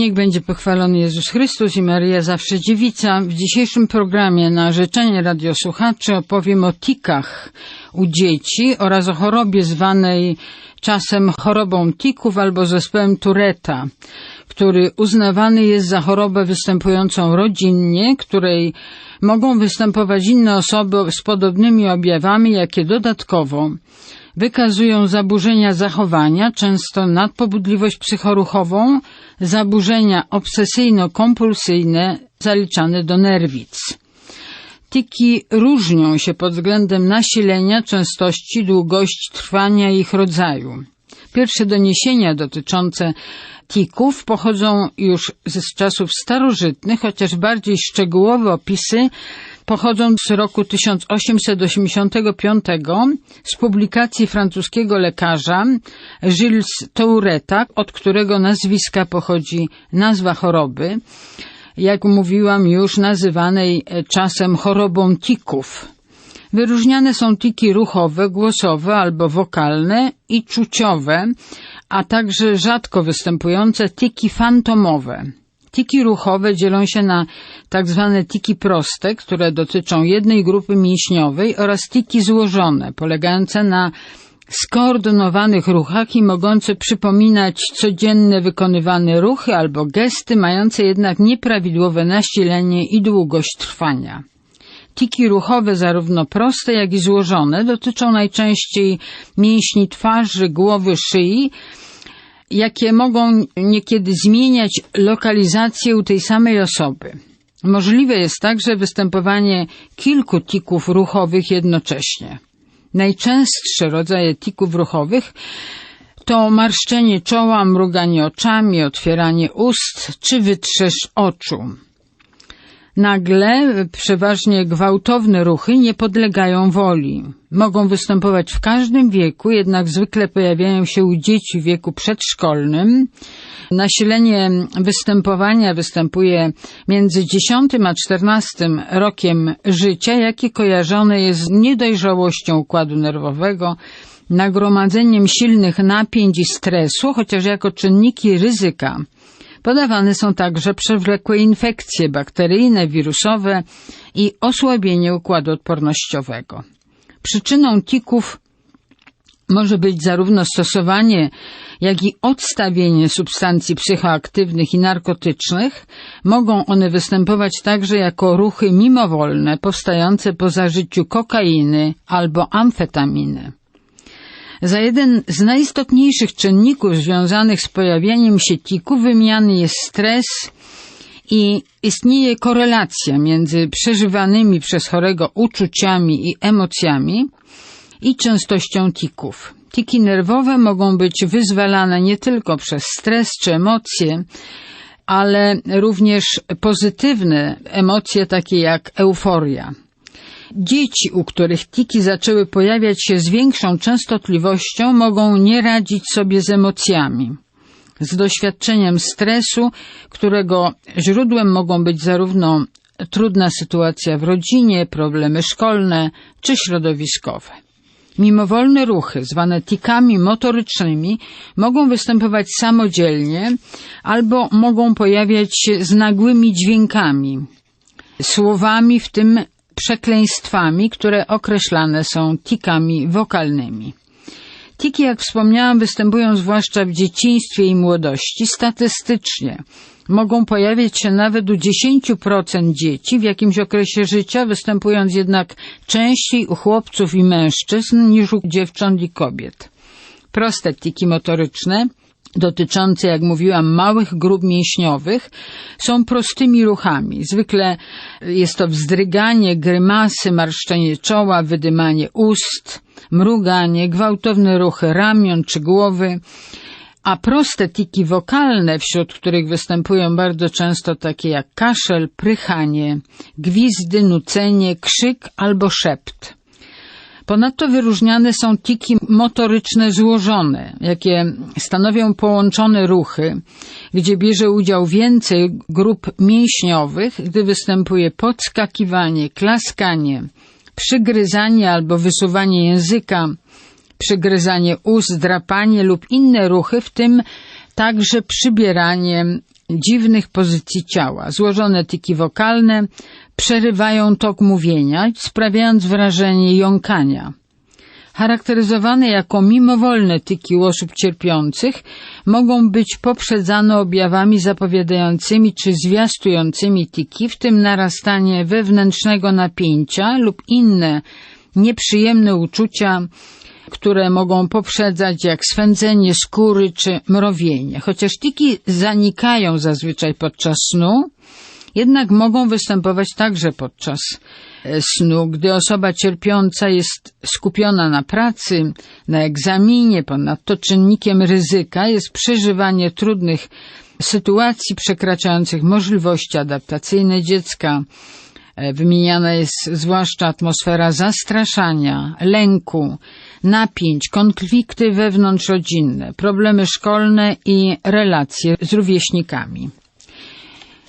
Niech będzie pochwalony Jezus Chrystus i Maria zawsze dziewica. W dzisiejszym programie na życzenie radiosłuchaczy opowiem o tikach u dzieci oraz o chorobie zwanej czasem chorobą tików albo zespołem Tureta, który uznawany jest za chorobę występującą rodzinnie, której mogą występować inne osoby z podobnymi objawami, jakie dodatkowo wykazują zaburzenia zachowania, często nadpobudliwość psychoruchową, zaburzenia obsesyjno-kompulsyjne zaliczane do nerwic. Tiki różnią się pod względem nasilenia, częstości, długości trwania ich rodzaju. Pierwsze doniesienia dotyczące tików pochodzą już z czasów starożytnych, chociaż bardziej szczegółowe opisy pochodzą z roku 1885 z publikacji francuskiego lekarza Gilles Toureta, od którego nazwiska pochodzi nazwa choroby, jak mówiłam już nazywanej czasem chorobą tików. Wyróżniane są tiki ruchowe, głosowe albo wokalne i czuciowe, a także rzadko występujące tiki fantomowe. Tiki ruchowe dzielą się na tak zwane tiki proste, które dotyczą jednej grupy mięśniowej oraz tiki złożone, polegające na skoordynowanych ruchach i mogące przypominać codzienne wykonywane ruchy albo gesty, mające jednak nieprawidłowe nasilenie i długość trwania. Tiki ruchowe, zarówno proste, jak i złożone, dotyczą najczęściej mięśni twarzy, głowy, szyi, jakie mogą niekiedy zmieniać lokalizację u tej samej osoby. Możliwe jest także występowanie kilku tików ruchowych jednocześnie. Najczęstsze rodzaje tików ruchowych to marszczenie czoła, mruganie oczami, otwieranie ust czy wytrzesz oczu. Nagle przeważnie gwałtowne ruchy nie podlegają woli. Mogą występować w każdym wieku, jednak zwykle pojawiają się u dzieci w wieku przedszkolnym. Nasilenie występowania występuje między 10 a 14 rokiem życia, jakie kojarzone jest z niedojrzałością układu nerwowego, nagromadzeniem silnych napięć i stresu, chociaż jako czynniki ryzyka Podawane są także przewlekłe infekcje bakteryjne, wirusowe i osłabienie układu odpornościowego. Przyczyną tików może być zarówno stosowanie, jak i odstawienie substancji psychoaktywnych i narkotycznych. Mogą one występować także jako ruchy mimowolne powstające po zażyciu kokainy albo amfetaminy. Za jeden z najistotniejszych czynników związanych z pojawianiem się tiku wymiany jest stres i istnieje korelacja między przeżywanymi przez chorego uczuciami i emocjami i częstością tików. Tiki nerwowe mogą być wyzwalane nie tylko przez stres czy emocje, ale również pozytywne emocje takie jak euforia. Dzieci, u których tiki zaczęły pojawiać się z większą częstotliwością, mogą nie radzić sobie z emocjami, z doświadczeniem stresu, którego źródłem mogą być zarówno trudna sytuacja w rodzinie, problemy szkolne czy środowiskowe. Mimowolne ruchy, zwane tikami motorycznymi, mogą występować samodzielnie albo mogą pojawiać się z nagłymi dźwiękami, słowami, w tym przekleństwami, które określane są tikami wokalnymi. Tiki, jak wspomniałam, występują zwłaszcza w dzieciństwie i młodości. Statystycznie mogą pojawiać się nawet u 10% dzieci w jakimś okresie życia, występując jednak częściej u chłopców i mężczyzn niż u dziewcząt i kobiet. Proste tiki motoryczne dotyczące, jak mówiłam, małych grup mięśniowych, są prostymi ruchami. Zwykle jest to wzdryganie, grymasy, marszczenie czoła, wydymanie ust, mruganie, gwałtowne ruchy ramion czy głowy, a proste tiki wokalne, wśród których występują bardzo często takie jak kaszel, prychanie, gwizdy, nucenie, krzyk albo szept. Ponadto wyróżniane są tiki motoryczne złożone, jakie stanowią połączone ruchy, gdzie bierze udział więcej grup mięśniowych, gdy występuje podskakiwanie, klaskanie, przygryzanie albo wysuwanie języka, przygryzanie ust, drapanie lub inne ruchy, w tym także przybieranie dziwnych pozycji ciała. Złożone tiki wokalne przerywają tok mówienia, sprawiając wrażenie jąkania. Charakteryzowane jako mimowolne tyki u osób cierpiących, mogą być poprzedzane objawami zapowiadającymi czy zwiastującymi tiki, w tym narastanie wewnętrznego napięcia lub inne nieprzyjemne uczucia, które mogą poprzedzać jak swędzenie skóry czy mrowienie. Chociaż tiki zanikają zazwyczaj podczas snu, jednak mogą występować także podczas e, snu, gdy osoba cierpiąca jest skupiona na pracy, na egzaminie, ponadto czynnikiem ryzyka jest przeżywanie trudnych sytuacji przekraczających możliwości adaptacyjne dziecka. E, wymieniana jest zwłaszcza atmosfera zastraszania, lęku, napięć, konflikty wewnątrzrodzinne, problemy szkolne i relacje z rówieśnikami.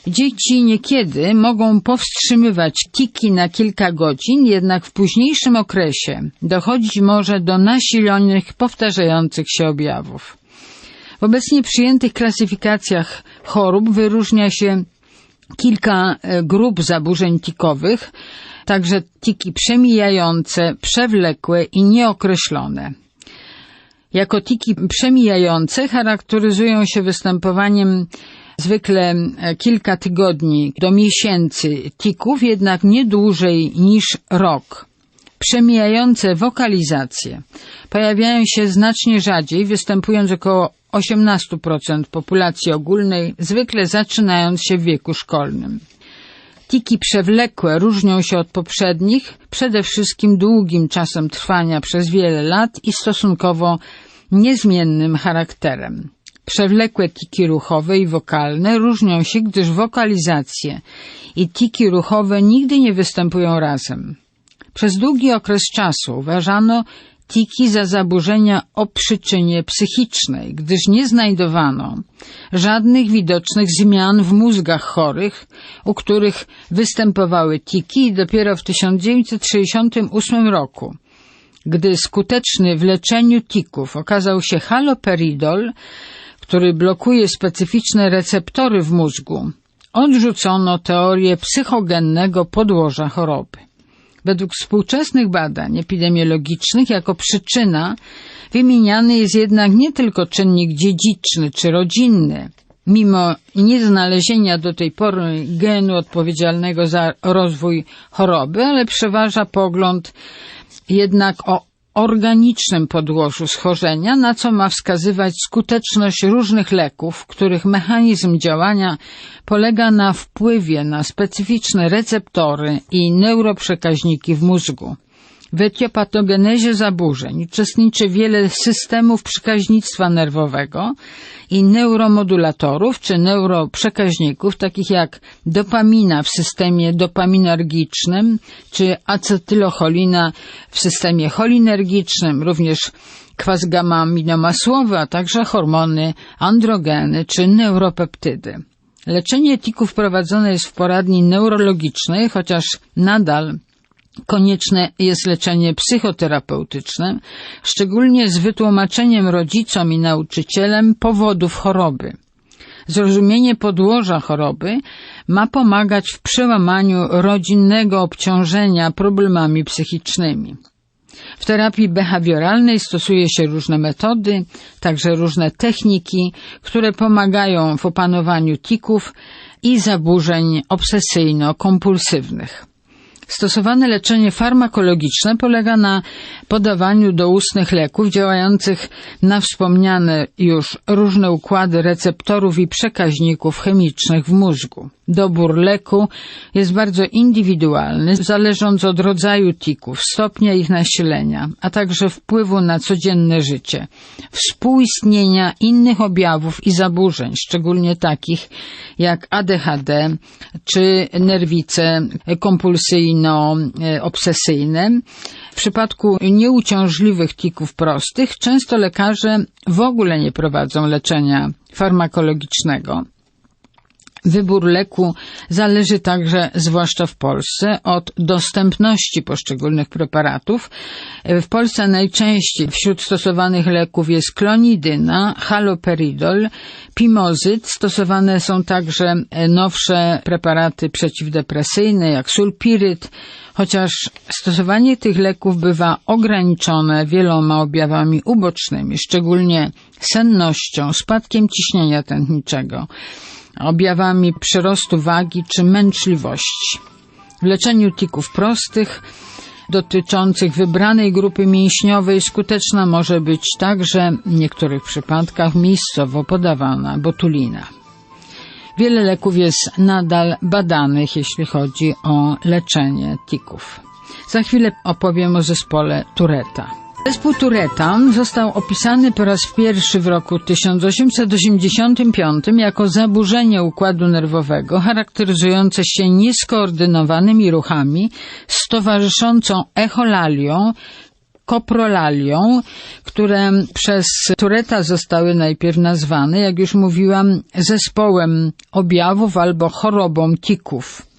Dzieci niekiedy mogą powstrzymywać tiki na kilka godzin, jednak w późniejszym okresie dochodzić może do nasilonych, powtarzających się objawów. W obecnie przyjętych klasyfikacjach chorób wyróżnia się kilka e, grup zaburzeń tikowych, także tiki przemijające, przewlekłe i nieokreślone. Jako tiki przemijające charakteryzują się występowaniem zwykle e, kilka tygodni do miesięcy tików, jednak nie dłużej niż rok. Przemijające wokalizacje pojawiają się znacznie rzadziej, występując około 18% populacji ogólnej, zwykle zaczynając się w wieku szkolnym. Tiki przewlekłe różnią się od poprzednich przede wszystkim długim czasem trwania przez wiele lat i stosunkowo niezmiennym charakterem. Przewlekłe tiki ruchowe i wokalne różnią się, gdyż wokalizacje i tiki ruchowe nigdy nie występują razem. Przez długi okres czasu uważano tiki za zaburzenia o przyczynie psychicznej, gdyż nie znajdowano żadnych widocznych zmian w mózgach chorych, u których występowały tiki dopiero w 1968 roku gdy skuteczny w leczeniu tików okazał się haloperidol, który blokuje specyficzne receptory w mózgu, odrzucono teorię psychogennego podłoża choroby. Według współczesnych badań epidemiologicznych jako przyczyna wymieniany jest jednak nie tylko czynnik dziedziczny czy rodzinny, mimo nieznalezienia do tej pory genu odpowiedzialnego za rozwój choroby, ale przeważa pogląd jednak o organicznym podłożu schorzenia, na co ma wskazywać skuteczność różnych leków, których mechanizm działania polega na wpływie na specyficzne receptory i neuroprzekaźniki w mózgu. W etiopatogenezie zaburzeń uczestniczy wiele systemów przekaźnictwa nerwowego i neuromodulatorów czy neuroprzekaźników, takich jak dopamina w systemie dopaminergicznym czy acetylocholina w systemie cholinergicznym, również kwas gamma-aminomasłowy, a także hormony, androgeny czy neuropeptydy. Leczenie tików prowadzone jest w poradni neurologicznej, chociaż nadal Konieczne jest leczenie psychoterapeutyczne, szczególnie z wytłumaczeniem rodzicom i nauczycielem powodów choroby. Zrozumienie podłoża choroby ma pomagać w przełamaniu rodzinnego obciążenia problemami psychicznymi. W terapii behawioralnej stosuje się różne metody, także różne techniki, które pomagają w opanowaniu tików i zaburzeń obsesyjno-kompulsywnych. Stosowane leczenie farmakologiczne polega na podawaniu doustnych leków działających na wspomniane już różne układy receptorów i przekaźników chemicznych w mózgu. Dobór leku jest bardzo indywidualny, zależąc od rodzaju tików, stopnia ich nasilenia, a także wpływu na codzienne życie, współistnienia innych objawów i zaburzeń, szczególnie takich jak ADHD czy nerwice kompulsyjno-obsesyjne. W przypadku nieuciążliwych tików prostych często lekarze w ogóle nie prowadzą leczenia farmakologicznego Wybór leku zależy także, zwłaszcza w Polsce, od dostępności poszczególnych preparatów. W Polsce najczęściej wśród stosowanych leków jest klonidyna, haloperidol, pimozyt. Stosowane są także nowsze preparaty przeciwdepresyjne, jak sulpiryt, chociaż stosowanie tych leków bywa ograniczone wieloma objawami ubocznymi, szczególnie sennością, spadkiem ciśnienia tętniczego objawami przyrostu wagi czy męczliwości. W leczeniu tików prostych dotyczących wybranej grupy mięśniowej skuteczna może być także w niektórych przypadkach miejscowo podawana botulina. Wiele leków jest nadal badanych, jeśli chodzi o leczenie tików. Za chwilę opowiem o zespole Tureta. Zespół Tureta został opisany po raz pierwszy w roku 1885 jako zaburzenie układu nerwowego charakteryzujące się nieskoordynowanymi ruchami z towarzyszącą echolalią, koprolalią, które przez Tureta zostały najpierw nazwane, jak już mówiłam, zespołem objawów albo chorobą tików.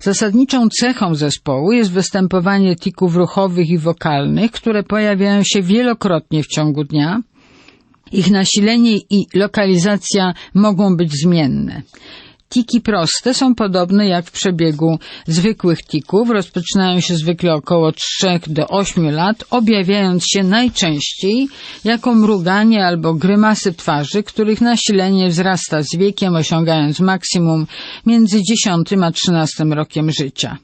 Zasadniczą cechą zespołu jest występowanie tików ruchowych i wokalnych, które pojawiają się wielokrotnie w ciągu dnia. Ich nasilenie i lokalizacja mogą być zmienne. Tiki proste są podobne jak w przebiegu zwykłych tików, rozpoczynają się zwykle około 3 do 8 lat, objawiając się najczęściej jako mruganie albo grymasy twarzy, których nasilenie wzrasta z wiekiem, osiągając maksimum między 10 a 13 rokiem życia.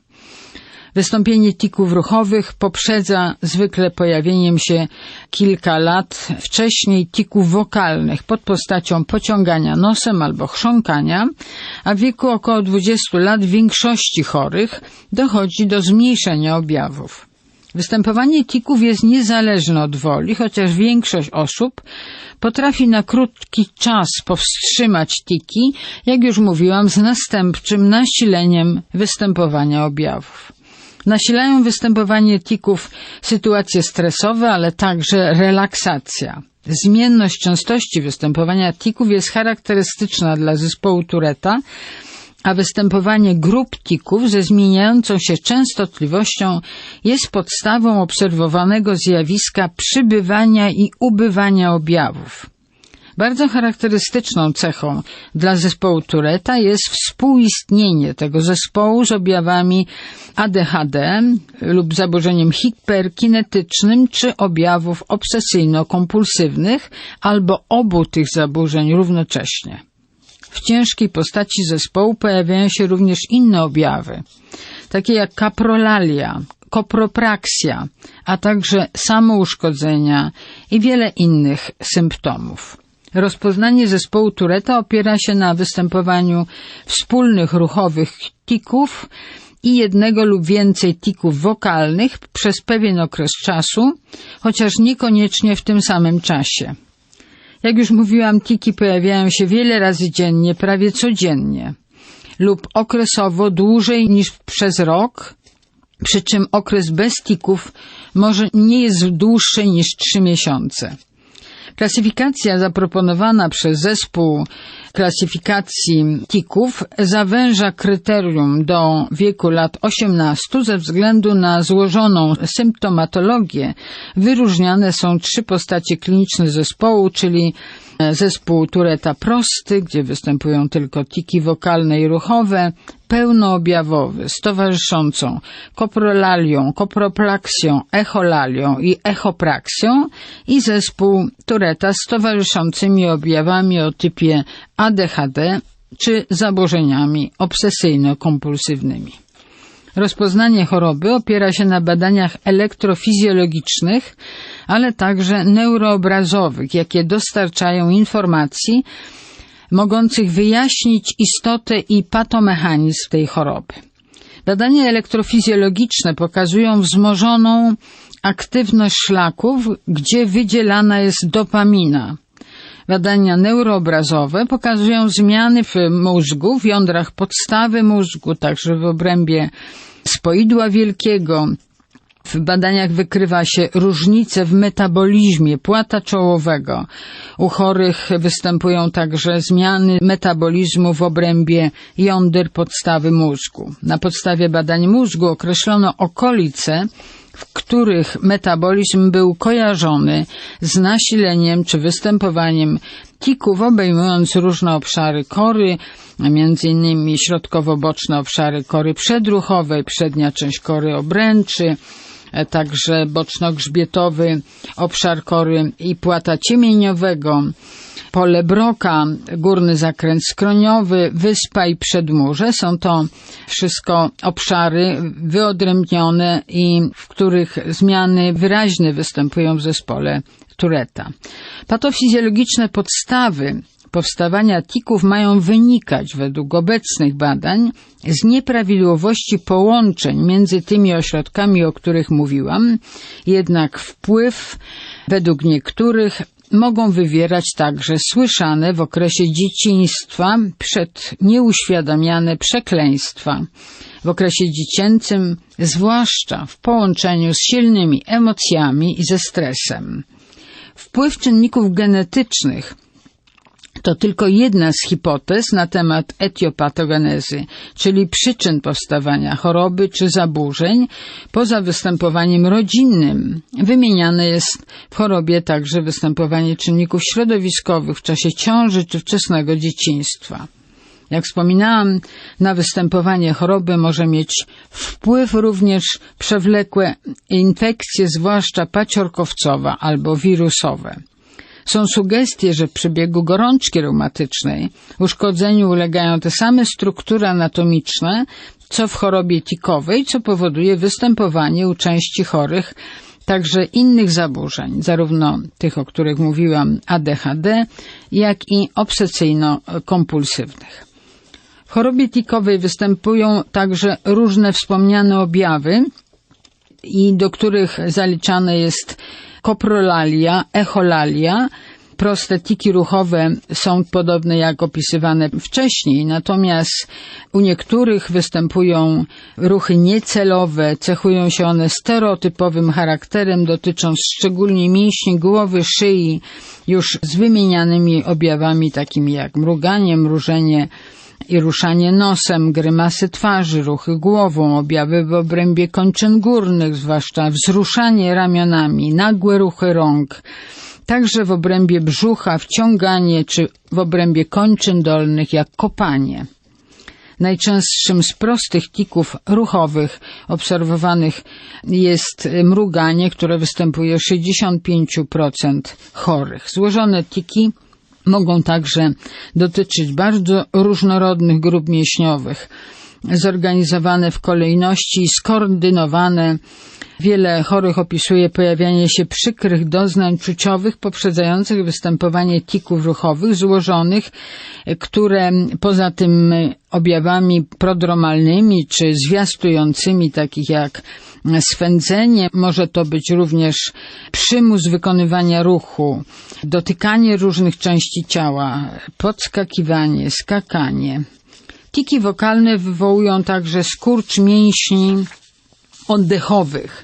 Wystąpienie tików ruchowych poprzedza zwykle pojawieniem się kilka lat wcześniej tików wokalnych pod postacią pociągania nosem albo chrząkania, a w wieku około 20 lat w większości chorych dochodzi do zmniejszenia objawów. Występowanie tików jest niezależne od woli, chociaż większość osób potrafi na krótki czas powstrzymać tiki, jak już mówiłam, z następczym nasileniem występowania objawów. Nasilają występowanie tików sytuacje stresowe, ale także relaksacja. Zmienność częstości występowania tików jest charakterystyczna dla zespołu Tureta, a występowanie grup tików ze zmieniającą się częstotliwością jest podstawą obserwowanego zjawiska przybywania i ubywania objawów. Bardzo charakterystyczną cechą dla zespołu Tureta jest współistnienie tego zespołu z objawami ADHD lub zaburzeniem hiperkinetycznym czy objawów obsesyjno-kompulsywnych albo obu tych zaburzeń równocześnie. W ciężkiej postaci zespołu pojawiają się również inne objawy, takie jak kaprolalia, kopropraksja, a także samouszkodzenia i wiele innych symptomów. Rozpoznanie zespołu Tureta opiera się na występowaniu wspólnych ruchowych tików i jednego lub więcej tików wokalnych przez pewien okres czasu, chociaż niekoniecznie w tym samym czasie. Jak już mówiłam, tiki pojawiają się wiele razy dziennie, prawie codziennie lub okresowo dłużej niż przez rok, przy czym okres bez tików może nie jest dłuższy niż trzy miesiące. Klasyfikacja zaproponowana przez zespół klasyfikacji tików zawęża kryterium do wieku lat 18 ze względu na złożoną symptomatologię. Wyróżniane są trzy postacie kliniczne zespołu, czyli zespół Tureta prosty, gdzie występują tylko tiki wokalne i ruchowe, pełnoobjawowy z towarzyszącą koprolalią, koproplaksją, echolalią i echopraksją i zespół Tureta z towarzyszącymi objawami o typie ADHD czy zaburzeniami obsesyjno-kompulsywnymi. Rozpoznanie choroby opiera się na badaniach elektrofizjologicznych, ale także neuroobrazowych, jakie dostarczają informacji mogących wyjaśnić istotę i patomechanizm tej choroby. Badania elektrofizjologiczne pokazują wzmożoną aktywność szlaków, gdzie wydzielana jest dopamina. Badania neuroobrazowe pokazują zmiany w mózgu, w jądrach podstawy mózgu, także w obrębie spoidła wielkiego, W badaniach wykrywa się różnice w metabolizmie płata czołowego. U chorych występują także zmiany metabolizmu w obrębie jąder podstawy mózgu. Na podstawie badań mózgu określono okolice, w których metabolizm był kojarzony z nasileniem czy występowaniem tików, obejmując różne obszary kory, innymi środkowo-boczne obszary kory przedruchowej, przednia część kory obręczy, także boczno-grzbietowy obszar kory i płata ciemieniowego, pole Broka, górny zakręt skroniowy, wyspa i przedmurze. Są to wszystko obszary wyodrębnione i w których zmiany wyraźne występują w zespole Tureta. Patofizjologiczne podstawy powstawania tików mają wynikać według obecnych badań z nieprawidłowości połączeń między tymi ośrodkami, o których mówiłam, jednak wpływ według niektórych mogą wywierać także słyszane w okresie dzieciństwa przed nieuświadamiane przekleństwa. W okresie dziecięcym, zwłaszcza w połączeniu z silnymi emocjami i ze stresem. Wpływ czynników genetycznych to tylko jedna z hipotez na temat etiopatogenezy, czyli przyczyn powstawania choroby czy zaburzeń, poza występowaniem rodzinnym. Wymieniane jest w chorobie także występowanie czynników środowiskowych w czasie ciąży czy wczesnego dzieciństwa. Jak wspominałam, na występowanie choroby może mieć wpływ również przewlekłe infekcje, zwłaszcza paciorkowcowa albo wirusowe. Są sugestie, że w przebiegu gorączki reumatycznej uszkodzeniu ulegają te same struktury anatomiczne, co w chorobie tikowej, co powoduje występowanie u części chorych także innych zaburzeń, zarówno tych, o których mówiłam, ADHD, jak i obsesyjno-kompulsywnych. W chorobie tikowej występują także różne wspomniane objawy i do których zaliczane jest koprolalia, echolalia. Proste tiki ruchowe są podobne jak opisywane wcześniej, natomiast u niektórych występują ruchy niecelowe, cechują się one stereotypowym charakterem, dotyczą szczególnie mięśni głowy, szyi, już z wymienianymi objawami takimi jak mruganie, mrużenie, i ruszanie nosem, grymasy twarzy, ruchy głową, objawy w obrębie kończyn górnych, zwłaszcza wzruszanie ramionami, nagłe ruchy rąk, także w obrębie brzucha, wciąganie czy w obrębie kończyn dolnych jak kopanie. Najczęstszym z prostych tików ruchowych obserwowanych jest mruganie, które występuje u 65% chorych. Złożone tiki mogą także dotyczyć bardzo różnorodnych grup mięśniowych, zorganizowane w kolejności i skoordynowane. Wiele chorych opisuje pojawianie się przykrych doznań czuciowych poprzedzających występowanie tików ruchowych złożonych, które poza tym objawami prodromalnymi czy zwiastującymi, takich jak swędzenie, może to być również przymus wykonywania ruchu, dotykanie różnych części ciała, podskakiwanie, skakanie. Tiki wokalne wywołują także skurcz mięśni oddechowych,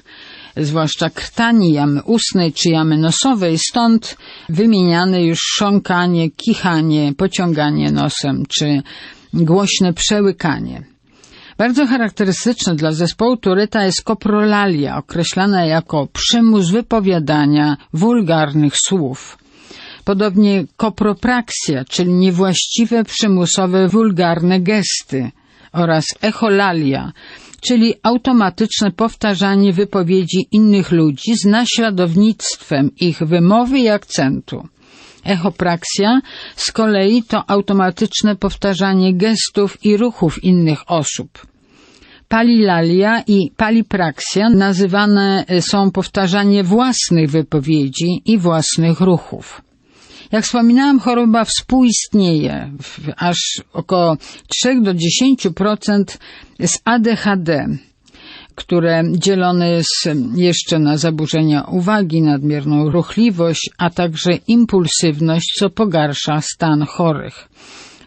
zwłaszcza krtani jamy ustnej czy jamy nosowej, stąd wymieniane już sząkanie, kichanie, pociąganie nosem czy głośne przełykanie. Bardzo charakterystyczne dla zespołu Turyta jest koprolalia, określana jako przymus wypowiadania wulgarnych słów. Podobnie kopropraksja, czyli niewłaściwe, przymusowe, wulgarne gesty oraz echolalia, czyli automatyczne powtarzanie wypowiedzi innych ludzi z naśladownictwem ich wymowy i akcentu. Echopraksja z kolei to automatyczne powtarzanie gestów i ruchów innych osób. Palilalia i palipraksja nazywane są powtarzanie własnych wypowiedzi i własnych ruchów. Jak wspominałam, choroba współistnieje w aż około 3 do 10% z ADHD, które dzielone jest jeszcze na zaburzenia uwagi, nadmierną ruchliwość, a także impulsywność, co pogarsza stan chorych.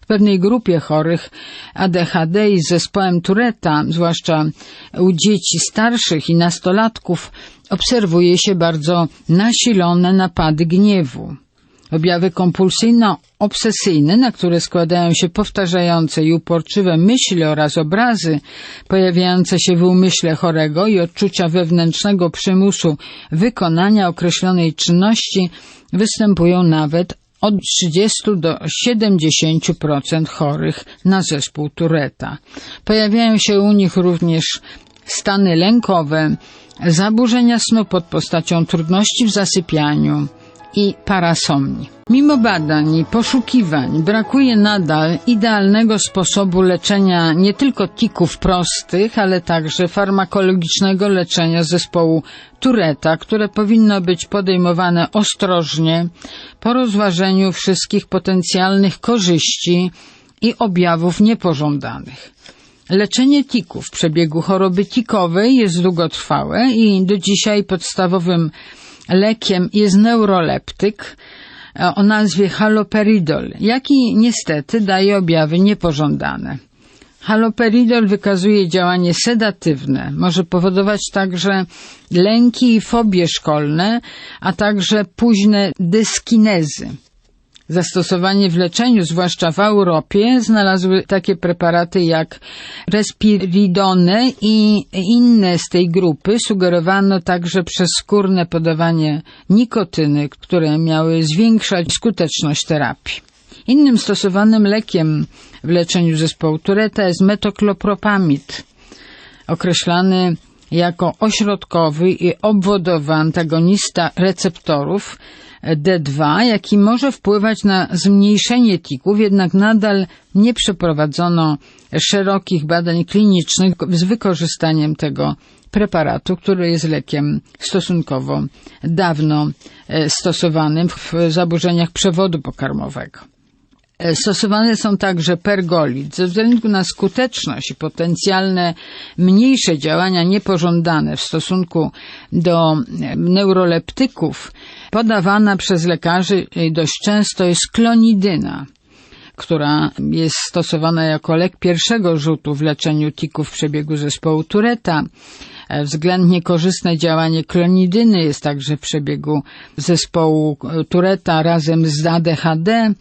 W pewnej grupie chorych ADHD i z zespołem Tureta, zwłaszcza u dzieci starszych i nastolatków, obserwuje się bardzo nasilone napady gniewu. Objawy kompulsyjno-obsesyjne, na które składają się powtarzające i uporczywe myśli oraz obrazy pojawiające się w umyśle chorego i odczucia wewnętrznego przymusu wykonania określonej czynności występują nawet od 30 do 70% chorych na zespół Tureta. Pojawiają się u nich również stany lękowe, zaburzenia snu pod postacią trudności w zasypianiu, i parasomni. Mimo badań i poszukiwań brakuje nadal idealnego sposobu leczenia nie tylko tików prostych, ale także farmakologicznego leczenia zespołu Tureta, które powinno być podejmowane ostrożnie po rozważeniu wszystkich potencjalnych korzyści i objawów niepożądanych. Leczenie tików przebiegu choroby tikowej jest długotrwałe i do dzisiaj podstawowym lekiem jest neuroleptyk e, o nazwie haloperidol, jaki niestety daje objawy niepożądane. Haloperidol wykazuje działanie sedatywne, może powodować także lęki i fobie szkolne, a także późne dyskinezy. Zastosowanie w leczeniu, zwłaszcza w Europie, znalazły takie preparaty jak respiridone i inne z tej grupy. Sugerowano także przez skórne podawanie nikotyny, które miały zwiększać skuteczność terapii. Innym stosowanym lekiem w leczeniu zespołu Tureta jest metoklopropamid, określany jako ośrodkowy i obwodowy antagonista receptorów D2, jaki może wpływać na zmniejszenie tików, jednak nadal nie przeprowadzono szerokich badań klinicznych z wykorzystaniem tego preparatu, który jest lekiem stosunkowo dawno e, stosowanym w zaburzeniach przewodu pokarmowego. E, stosowane są także pergolid. Ze względu na skuteczność i potencjalne mniejsze działania niepożądane w stosunku do e, neuroleptyków, podawana przez lekarzy dość często jest klonidyna która jest stosowana jako lek pierwszego rzutu w leczeniu tików przebiegu zespołu Tureta. E, względnie korzystne działanie klonidyny jest także w przebiegu zespołu Tureta razem z ADHD.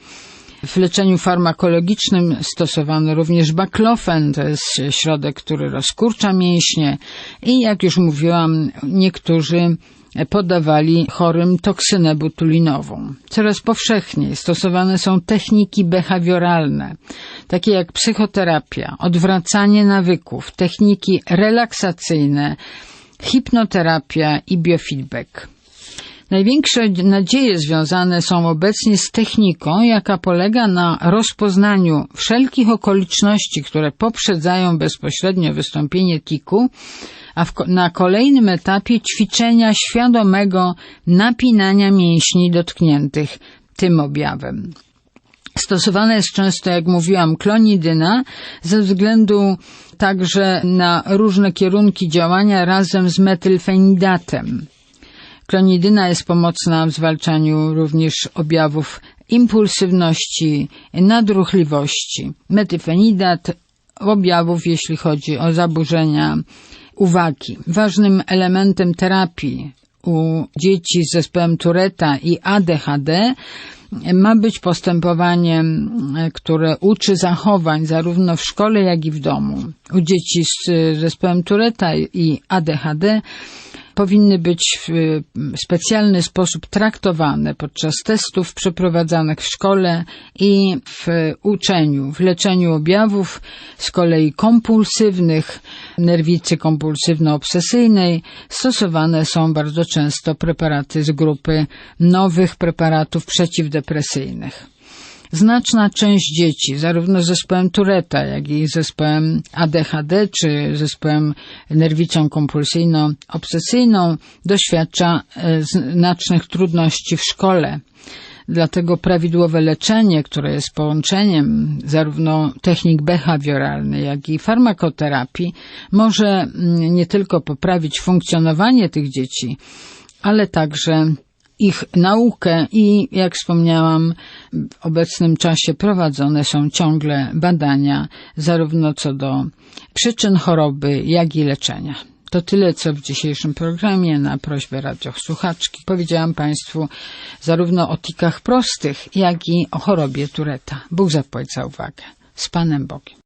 W leczeniu farmakologicznym stosowano również baklofen, to jest środek, który rozkurcza mięśnie i jak już mówiłam, niektórzy podawali chorym toksynę botulinową. Coraz powszechniej stosowane są techniki behawioralne, takie jak psychoterapia, odwracanie nawyków, techniki relaksacyjne, hipnoterapia i biofeedback. Największe nadzieje związane są obecnie z techniką, jaka polega na rozpoznaniu wszelkich okoliczności, które poprzedzają bezpośrednio wystąpienie tiku, a w, na kolejnym etapie ćwiczenia świadomego napinania mięśni dotkniętych tym objawem. Stosowana jest często, jak mówiłam, klonidyna ze względu także na różne kierunki działania razem z metylfenidatem. Klonidyna jest pomocna w zwalczaniu również objawów impulsywności, nadruchliwości. Metylfenidat objawów, jeśli chodzi o zaburzenia uwagi. Ważnym elementem terapii u dzieci z zespołem Tureta i ADHD ma być postępowanie, które uczy zachowań zarówno w szkole, jak i w domu. U dzieci z zespołem Tureta i ADHD powinny być w specjalny sposób traktowane podczas testów przeprowadzanych w szkole i w uczeniu, w leczeniu objawów z kolei kompulsywnych, nerwicy kompulsywno-obsesyjnej stosowane są bardzo często preparaty z grupy nowych preparatów przeciwdepresyjnych. Znaczna część dzieci, zarówno z zespołem Tureta, jak i zespołem ADHD, czy zespołem nerwicą kompulsyjno-obsesyjną, doświadcza e, znacznych trudności w szkole. Dlatego prawidłowe leczenie, które jest połączeniem zarówno technik behawioralnych, jak i farmakoterapii, może mm, nie tylko poprawić funkcjonowanie tych dzieci, ale także ich naukę i, jak wspomniałam, w obecnym czasie prowadzone są ciągle badania zarówno co do przyczyn choroby, jak i leczenia. To tyle, co w dzisiejszym programie na prośbę radiosłuchaczki. Powiedziałam Państwu zarówno o tikach prostych, jak i o chorobie Tureta. Bóg zapłać za uwagę. Z Panem Bogiem.